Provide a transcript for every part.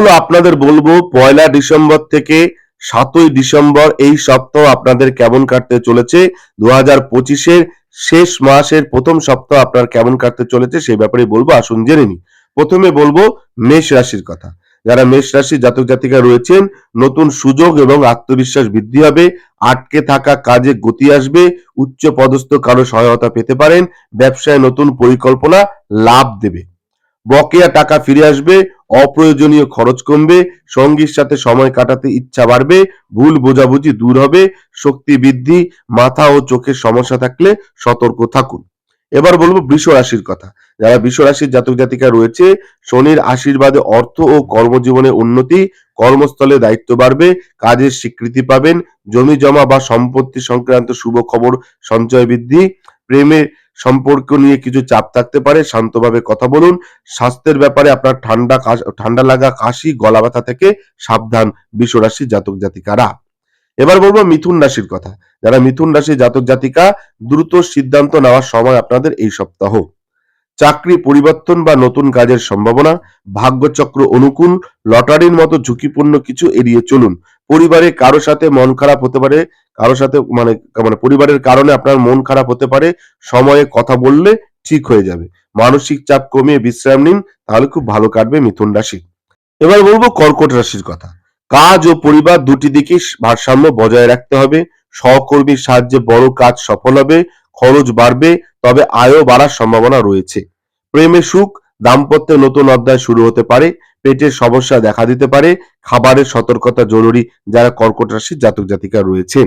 তাহলে আপনাদের বলব পয়লা ডিসেম্বর থেকে সাতই ডিসেম্বর এই সপ্তাহ আপনাদের কেমন কাটতে চলেছে? দু হাজার পঁচিশের শেষ মাসের প্রথম সপ্তাহ আপনার কেমন কাটতে চলেছে সেই ব্যাপারে বলব, আসুন জেনে নি প্রথমে বলব মেষ রাশির কথা। যারা মেষ রাশি জাতক জাতিকা রয়েছেন, নতুন সুযোগ এবং আত্মবিশ্বাস বৃদ্ধি হবে, আটকে থাকা কাজে গতি আসবে, উচ্চ পদস্থ কারও সহায়তা পেতে পারেন, ব্যবসায় নতুন পরিকল্পনা লাভ দেবে। বকেয়া টাকা ফিরে আসবে অপ্রয়োজনীয় খরচ কমবে, সঙ্গীর সাথে সময় কাটাতে ইচ্ছা বাড়বে, ভুল বোঝাবুঝি দূর হবে, শক্তি বৃদ্ধি, মাথা ও চোখের সমস্যা থাকলে সতর্ক থাকুন। এবার বলব বৃষ রাশির কথা। যারা বৃষ রাশির জাতক জাতিকা রয়েছে, শনির আশীর্বাদে অর্থ ও কর্মজীবনে উন্নতি, কর্মস্থলে দায়িত্ব বাড়বে, কাজের স্বীকৃতি পাবেন, জমি জমা বা সম্পত্তি সংক্রান্ত শুভ খবর, সঞ্চয় বৃদ্ধি, প্রেমের সম্পর্ক নিয়ে কিছু চাপ থাকতে পারে, শান্তভাবে কথা বলুন। স্বাস্থ্যের ব্যাপারে আপনার ঠান্ডা ঠান্ডা লাগা কাশি, গলা ব্যথা থেকে সাবধান বিশ্বরাশি রাশি জাতক জাতিকারা। এবার বলব মিথুন রাশির কথা। যারা মিথুন রাশি জাতক জাতিকা, দ্রুত সিদ্ধান্ত নেওয়ার সময় আপনাদের এই সপ্তাহ। চাকরি পরিবর্তন বা নতুন কাজের সম্ভাবনা, ভাগ্যচক্র অনুকূল, লটারির মতো ঝুঁকিপূর্ণ কিছু এড়িয়ে চলুন। পরিবারে কারও সাথে মন খারাপ হতে পারে, কারও সাথে মানে মানে পরিবারের কারণে আপনার মন খারাপ হতে পারে, সময়ে কথা বললে ঠিক হয়ে যাবে। মানসিক চাপ কমিয়ে বিশ্রাম নিন, তাহলে খুব ভালো কাটবে মিথুন রাশি। এবার বলব কর্কট রাশির কথা। কাজ ও পরিবার দুটি দিকে ভারসাম্য বজায় রাখতে হবে। সহকর্মীর সাহায্যে বড় কাজ সফল হবে। খরচ বাড়বে, তবে আয়ও বাড়ার সম্ভাবনা রয়েছে। প্রেমে সুখ, দাম্পত্যে নতুন অধ্যায় শুরু হতে পারে, পেটের সমস্যা দেখা দিতে পারে, খাবারের সতর্কতা জরুরি যারা কর্কট রাশির জাতক জাতিকা রয়েছেন।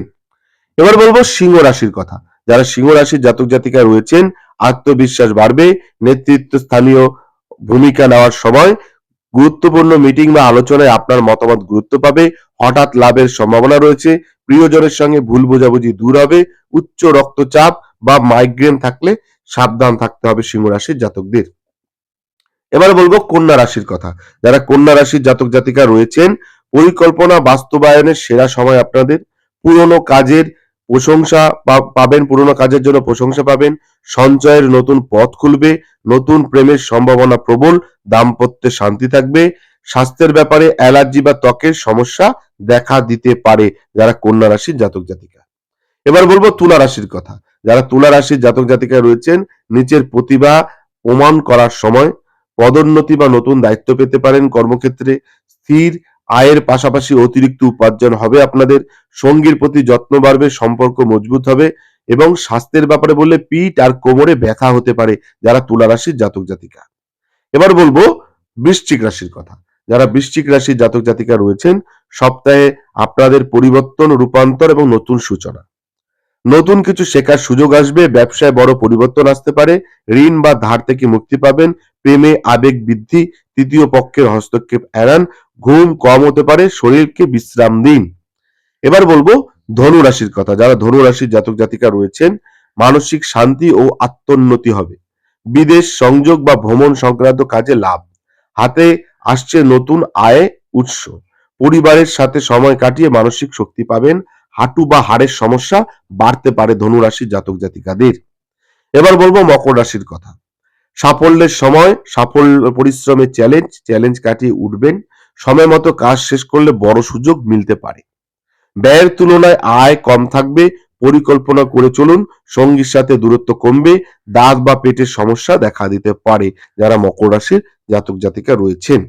এবার বলব সিংহ রাশির কথা। যারা সিংহ রাশির জাতক জাতিকা রয়েছেন, আত্মবিশ্বাস বাড়বে, নেতৃত্ব স্থানীয় ভূমিকা নেওয়ার সময় গুরুত্বপূর্ণ মিটিং বা আলোচনায় আপনার মতামত গুরুত্ব পাবে, হঠাৎ লাভের সম্ভাবনা রয়েছে, প্রিয়জনের সঙ্গে ভুল বোঝাবুঝি দূর হবে, উচ্চ রক্তচাপ বা মাইগ্রেন থাকলে সাবধান থাকতে হবে সিংহ রাশির জাতকদের। এবার বলব কন্যা রাশির কথা। যারা কন্যা রাশির জাতক জাতিকা রয়েছেন, পরিকল্পনা বাস্তবায়নের সেরা সময় আপনাদের। পুরনো কাজের প্রশংসা পাবেন, পুরনো কাজের জন্য প্রশংসা পাবেন। সঞ্চয়ের নতুন পথ খুলবে, নতুন প্রেমের সম্ভাবনা প্রবল, দাম্পত্যে শান্তি থাকবে। স্বাস্থ্যের ব্যাপারে অ্যালার্জি বা ত্বকের সমস্যা দেখা দিতে পারে যারা কন্যা রাশির জাতক জাতিকা। এবার বলব তুলা রাশির কথা। যারা তুলা রাশির জাতক জাতিকা রয়েছেন, নিচের প্রতিভা প্রমাণ করার সময় পদোন্নতি বা নতুন দায়িত্ব পেতে পারেন কর্মক্ষেত্রে। স্থির আয়ের পাশাপাশি অতিরিক্ত উপার্জন হবে আপনাদের। সঙ্গীর প্রতি যত্ন বাড়বে, সম্পর্ক মজবুত হবে এবং স্বাস্থ্যের ব্যাপারে বললে পিঠ আর কোমরে ব্যথা হতে পারে যারা তুলা রাশির জাতক জাতিকা। এবার বলব বৃশ্চিক রাশির কথা। যারা বৃশ্চিক রাশির জাতক জাতিকা রয়েছেন, সপ্তাহে আপনাদের পরিবর্তন, রূপান্তর এবং নতুন সূচনা। নতুন কিছু শেখার সুযোগ আসবে, ব্যবসায় বড় পরিবর্তন আসতে পারে, ঋণ বা ধার থেকে মুক্তি পাবেন, প্রেমে আবেগ বৃদ্ধি, তৃতীয় পক্ষের হস্তক্ষেপ এড়ান, ঘুম কম হতে পারে, শরীরকে বিশ্রাম দিন। এবার বলব ধনু রাশির কথা, যারা ধনু রাশির জাতক জাতিকা রয়েছেন, মানসিক শান্তি ও আত্মোন্নতি হবে। বিদেশ সংযোগ বা ভ্রমণ সংক্রান্ত কাজে লাভ। হাতে আসছে নতুন আয়, উৎস। পরিবারের সাথে সময় কাটিয়ে মানসিক শক্তি পাবেন হাঁটু বা হাড়ের সমস্যা বাড়তে পারে ধনুরাশির জাতক জাতিকাদের। এবার বলব মকর রাশির কথা। সাফল্যের সময় সাফল্য পরিশ্রমের চ্যালেঞ্জ চ্যালেঞ্জ কাটিয়ে উঠবেন। সময় মতো কাজ শেষ করলে বড় সুযোগ মিলতে পারে। ব্যয়ের তুলনায় আয় কম থাকবে, পরিকল্পনা করে চলুন, সঙ্গীর সাথে দূরত্ব কমবে, দাঁত বা পেটের সমস্যা দেখা দিতে পারে যারা মকর রাশির জাতক জাতিকা রয়েছেন।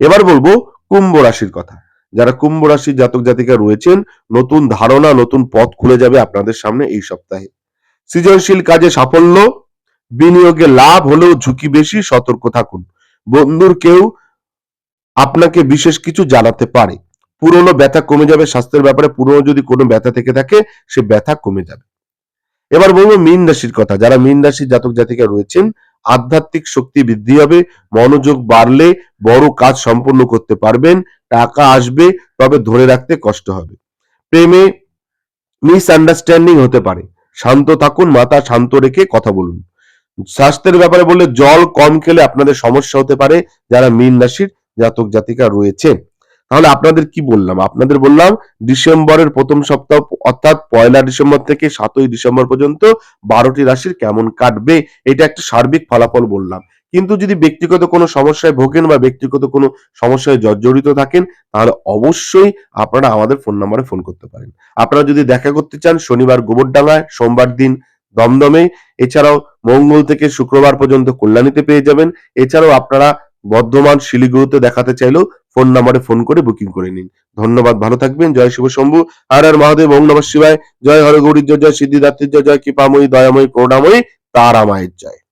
এবার বলব কুম্ভ রাশির কথা। যারা কুম্ভ রাশির জাতক জাতিকা রয়েছেন, নতুন ধারণা, নতুন পথ খুলে যাবে আপনাদের সামনে এই সপ্তাহে। সৃজনশীল কাজে সাফল্য, বিনিয়োগে লাভ হলেও ঝুঁকি বেশি, সতর্ক থাকুন। বন্ধুর কেউ আপনাকে বিশেষ কিছু জানাতে পারে। পুরনো ব্যথা কমে যাবে, স্বাস্থ্যের ব্যাপারে পুরনো যদি কোনো ব্যথা থেকে থাকে, সে ব্যথা কমে যাবে। এবার বলব মীন রাশির কথা। যারা মীন রাশির জাতক জাতিকা রয়েছেন আধ্যাত্মিক শক্তি বৃদ্ধি হবে, মনোযোগ বাড়লে বড় কাজ সম্পন্ন করতে পারবেন, টাকা আসবে, তবে ধরে রাখতে কষ্ট হবে। প্রেমে মিস আন্ডারস্ট্যান্ডিং হতে পারে। শান্ত থাকুন, মাথা শান্ত রেখে কথা বলুন। স্বাস্থ্যের ব্যাপারে বললে জল কম খেলে আপনাদের সমস্যা হতে পারে। যারা মীন রাশির জাতক জাতিকা রয়েছেন তাহলে আপনাদের কি বললাম? আপনাদের বললাম ডিসেম্বরের প্রথম সপ্তাহ, অর্থাৎ পয়লা ডিসেম্বর থেকে সাতই ডিসেম্বর পর্যন্ত বারোটি রাশির কেমন কাটবে? এটা একটা সার্বিক ফলাফল বললাম। কিন্তু যদি ব্যক্তিগত কোনো সমস্যায় ভোগেন বা ব্যক্তিগত কোনো সমস্যায় জর্জরিত থাকেন, তাহলে অবশ্যই আপনারা আমাদের ফোন নাম্বারে ফোন করতে পারেন। আপনারা যদি দেখা করতে চান, শনিবার গোবরডাঙ্গায়, সোমবার দিন দমদমে, এছাড়াও মঙ্গল থেকে শুক্রবার পর্যন্ত কল্যাণীতে পেয়ে যাবেন। এছাড়াও আপনারা বর্ধমান, শিলিগুড়িতে দেখাতে চাইলেও ফোন নাম্বারে ফোন করে বুকিং করে নিন। ধন্যবাদ, ভালো থাকবেন, জয় শিব শম্ভু। আর আর মহাদেব, ওম নমঃ শিবায়। জয় হরগৌরীর জয় জয় সিদ্ধিদাত্রীর জয় জয় কৃপাময়ী, দয়াময়ী, করুণাময়ী তারা মায়ের জয়।